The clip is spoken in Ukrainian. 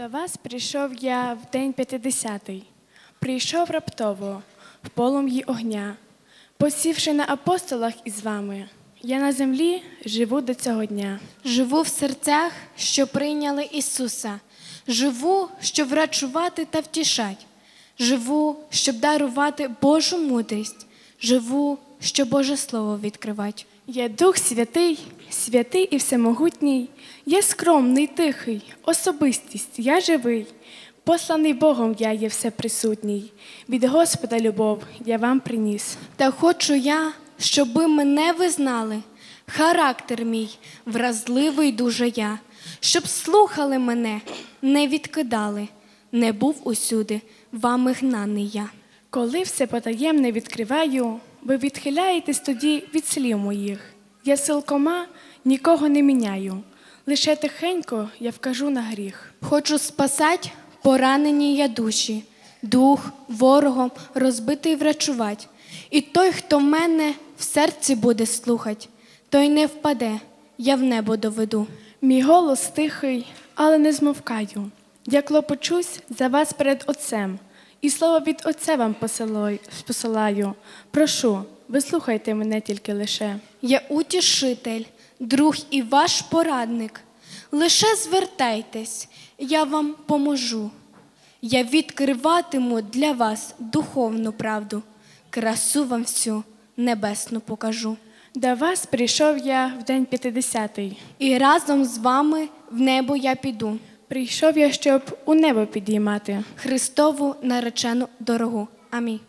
До вас прийшов я в день п'ятидесятий. Прийшов раптово, в полум'ї огня. Посівши на апостолах із вами, я на землі живу до цього дня. Живу в серцях, що прийняли Ісуса. Живу, щоб врачувати та втішать. Живу, щоб дарувати Божу мудрість. Живу, щоб Боже Слово відкривати. Я Дух Святий, святий і всемогутній, я скромний, тихий, особистість, я живий. Посланий Богом я є всеприсутній. Від Господа любов я вам приніс. Та хочу я, щоби мене ви знали. Характер мій вразливий дуже я, щоб слухали мене, не відкидали, не був усюди вами гнаний я. Коли все потаємне відкриваю, ви відхиляєтесь тоді від слів моїх. Я силкома нікого не міняю, лише тихенько я вкажу на гріх. Хочу спасать поранені я душі, дух ворогом розбитий врачувать. І той, хто мене в серці буде слухать, той не впаде, я в небо доведу. Мій голос тихий, але не змовкаю. Я клопочусь за вас перед Отцем, і слово від Отця вам посилаю-. Прошу, вислухайте мене тільки лише. Я утішитель, друг і ваш порадник. Лише звертайтесь, я вам поможу. Я відкриватиму для вас духовну правду, красу вам всю небесну покажу. До вас прийшов я в день п'ятидесятий. І разом з вами в небо я піду, Прийшов я, щоб у небо підіймати. Христову наречену дорогу. Амінь.